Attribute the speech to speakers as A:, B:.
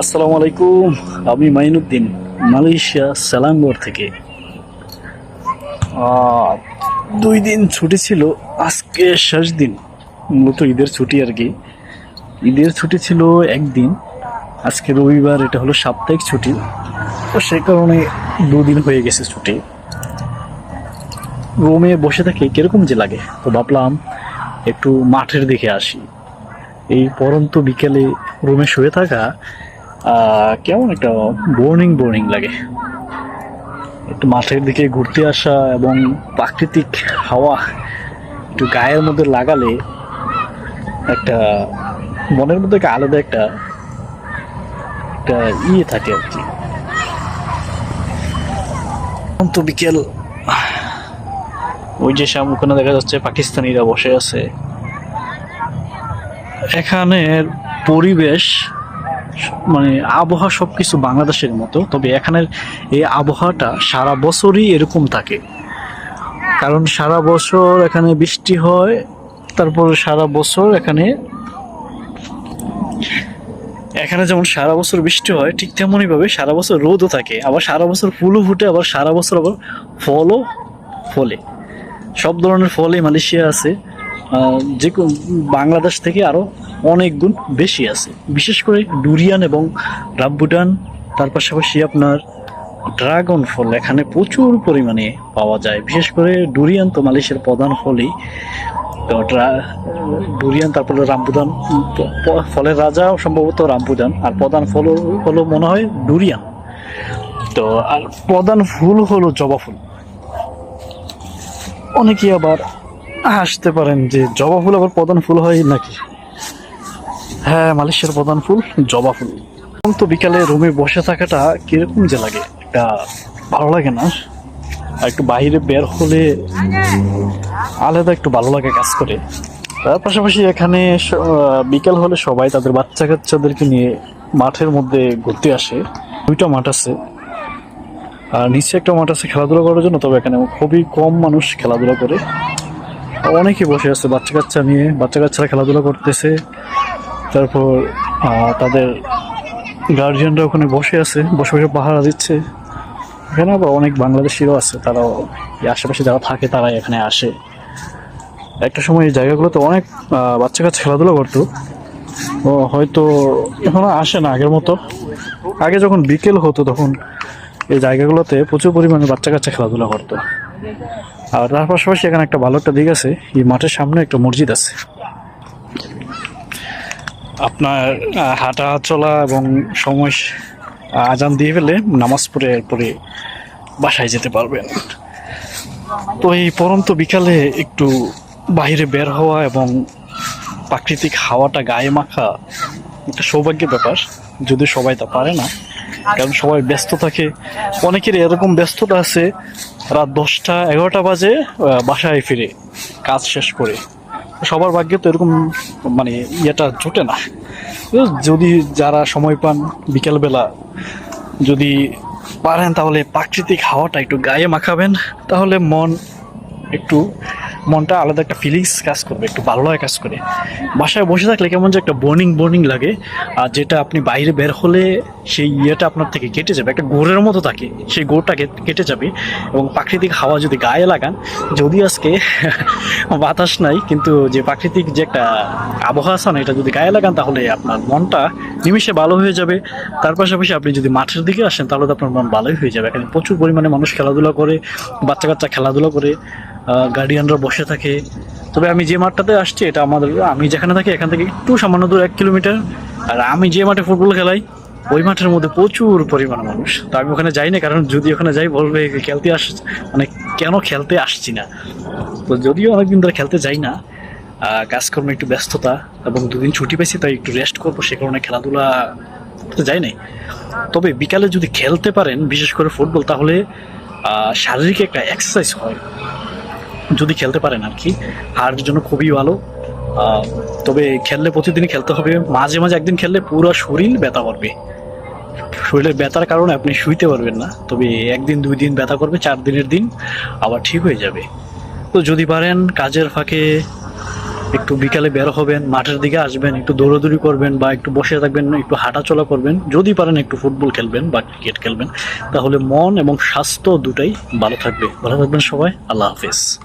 A: আসসালামু আলাইকুম, আমি মাইনুদ্দিন, মালয়েশিয়া সেলাঙ্গর থেকে। দুই দিন ছুটি ছিল, আজকে শেষ দিন, মূলত ঈদের ছুটি আর কি। ঈদের ছুটি ছিল একদিন, আজকে রবিবার, এটা হলো সাপ্তাহিক ছুটি। তো সে কারণে দুদিন হয়ে গেছে ছুটি। রুমে বসে থাকি, কীরকম যে লাগে? তো ভাবলাম, একটু মাঠের দিকে আসি। এই পরন্ত বিকেলে রুমে শুয়ে থাকা কেমন একটা বোর্নিং বোর্নিং লাগে। একটু মাঠের দিকে ঘুরতে আসা এবং প্রাকৃতিক হাওয়া একটু গায়ের মধ্যে লাগালে একটা মনের মধ্যে একটা আলাদা একটা একটা ইয়ে থাকে আর কি। তো বিকেল। ওই যে সামনে ওখানে দেখা যাচ্ছে পাকিস্তানিরা বসে আছে। এখানের পরিবেশ মানে আবহাওয়া সব কিছু বাংলাদেশের মতো, তবে এখানের এই আবহাওয়াটা সারা বছরই এরকম থাকে। কারণ সারা বছর এখানে বৃষ্টি হয়, তারপর সারা বছর এখানে এখানে যেমন সারা বছর বৃষ্টি হয়, ঠিক তেমনই ভাবে সারা বছর রোদও থাকে। আবার সারা বছর ফুলও ফুটে, আবার সারা বছর আবার ফলও ফলে। সব ধরনের ফলই মালয়েশিয়া আছে। যে বাংলাদেশ থেকে আরও অনেক গুণ বেশি আছে। বিশেষ করে ডুরিয়ান এবং রামবুটান তার পাশাপাশি আপনার ড্রাগন ফল এখানে প্রচুর পরিমাণে পাওয়া যায়। বিশেষ করে ডুরিয়ান তো মালয়েশিয়ার প্রধান ফলই। তো ড্রা- ডুরিয়ান, তারপরে প- ফলের রাজা সম্ভবত রামবুদান আর প্রধান ফল হলো মনে হয় ডুরিয়ান। তো আর প্রধান ফুল হলো জবা ফুল। অনেকেই আবার আসতে পারেন যে জবা ফুল আবার প্রধান ফুল হয় নাকি? হ্যাঁ মালয়েশিয়ার প্রধান ফুল জবা ফুল। এখন তো বিকালে রুমে বসে থাকাটা কীরকম যে লাগে? একটা ভালো লাগে না? আর একটু বাইরে বের হলে আলাদা একটু ভালো লাগে কাজ করে। তার পাশাপাশি এখানে বিকেল হলে সবাই তাদের বাচ্চা কাচ্চাদেরকে নিয়ে মাঠের মধ্যে ঘুরতে আসে। দুইটা মাঠ আছে। আর নিচে একটা মাঠ আছে খেলাধুলা করার জন্য, তবে এখানে খুবই কম মানুষ খেলাধুলা করে। অনেকে বসে আছে, বাচ্চা কাচ্চা নিয়ে। বাচ্চা কাচ্চারা খেলাধুলা করতেছে। তারপর তাদের গার্জিয়ানরা ওখানে বসে আছে, বসে বসে পাহারা দিচ্ছে। এখানে আবার অনেক বাংলাদেশিরও আছে, তারাও আশেপাশে যারা থাকে, তারাই এখানে আসে। একটা সময় এই জায়গাগুলোতে অনেক বাচ্চা কাচ্চা খেলাধুলা করতো। হয়তো এখন আসে না আগের মতো। আগে যখন বিকেল হতো তখন এই জায়গাগুলোতে প্রচুর পরিমাণে বাচ্চা কাচ্চা খেলাধুলা করতো। আর তার পাশাপাশি এখানে একটা ভালো একটা দিক আছে, এই মাঠের সামনে একটা মসজিদ আছে। আপনার হাঁটা চলা এবং সময় আজান দিয়ে ফেলে নামাজ পড়ে এরপরে বাসায় যেতে পারবেন। তো এই পরন্ত বিকালে একটু বাইরে বের হওয়া এবং প্রাকৃতিক হাওয়াটা গায়ে মাখা একটা সৌভাগ্যের ব্যাপার, যদি সবাই তা পারে না। কারণ সবাই ব্যস্ত থাকে। অনেকের এরকম ব্যস্ততা আছে রাত দশটা, এগারোটা বাজে বাসায় ফিরে, কাজ শেষ করে। সবার ভাগ্যে তো এরকম মানে ইয়েটা জোটে না। যদি যারা সময় পান বিকেলবেলা, যদি পারেন তাহলে প্রাকৃতিক হাওয়াটা একটু গায়ে মাখাবেন, তাহলে মন একটু মনটা আলাদা একটা ফিলিংস কাজ করবে, একটু ভালো লাগে কাজ করে। বাসায় বসে থাকলে কেমন যে একটা বোর্নিং বোর্নিং লাগে, আর যেটা আপনি বাইরে বের হলে সেই ইয়েটা আপনার থেকে কেটে যাবে, একটা গোড়ের মতো থাকে, সেই গোড়টা কেটে যাবে, এবং প্রাকৃতিক হাওয়া যদি গায়ে লাগান, যদি আজকে বাতাস নাই, কিন্তু যে প্রাকৃতিক যে একটা আবহাওয়া আছে না, এটা যদি গায়ে লাগান, তাহলে আপনার মনটা নিমিশে ভালো হয়ে যাবে। তার পাশাপাশি আপনি যদি মাঠের দিকে আসেন, তাহলে তো আপনার মন ভালোই হয়ে যাবে। এখানে প্রচুর পরিমাণে মানুষ খেলাধুলা করে বাচ্চা কাচ্চা খেলাধুলা করে গার্ডিয়ানরা বসে থাকে। তবে আমি যে মাঠটাতে আসছি, এটা আমাদের আমি যেখানে থাকি, এখান থেকে একটু সামান্য দূর, এক কিলোমিটার। আর আমি যে মাঠে ফুটবল খেলাই, ওই মাঠের মধ্যে প্রচুর পরিমাণ মানুষ। তো আমি ওখানে যাই না, কারণ যদি ওখানে যাই, বলবে খেলতে আস মানে কেন খেলতে আসছি না? তো যদিও অনেকদিন ধরে খেলতে যাই না কাজকর্মে একটু ব্যস্ততা এবং দুদিন ছুটি পেয়েছি তাই একটু রেস্ট করব, সে কারণে খেলাধুলা করতে যাই নাই। তবে বিকালে যদি খেলতে পারেন, বিশেষ করে ফুটবল তাহলে শারীরিক একটা এক্সারসাইজ হয়। যদি খেলতে পারেন আর কি। হার্টের জন্য খুবই ভালো। তবে খেললে প্রতিদিনই খেলতে হবে। মাঝে মাঝে একদিন খেললে পুরো শরীর ব্যথা করবে। শরীরের ব্যথার কারণে আপনি শুইতে পারবেন না। তবে একদিন, দুই দিন ব্যথা করবে, চার দিনের দিন আবার ঠিক হয়ে যাবে। তো যদি পারেন, কাজের ফাঁকে একটু বিকালে বের হবেন, মাঠের দিকে আসবেন, একটু দৌড়াদৌড়ি করবেন বা একটু বসে থাকবেন, একটু হাঁটাচলা করবেন। যদি পারেন একটু ফুটবল খেলবেন বা ক্রিকেট খেলবেন, তাহলে মন এবং স্বাস্থ্য দুটাই ভালো থাকবে। ভালো থাকবেন সবাই। আল্লাহ হাফিজ।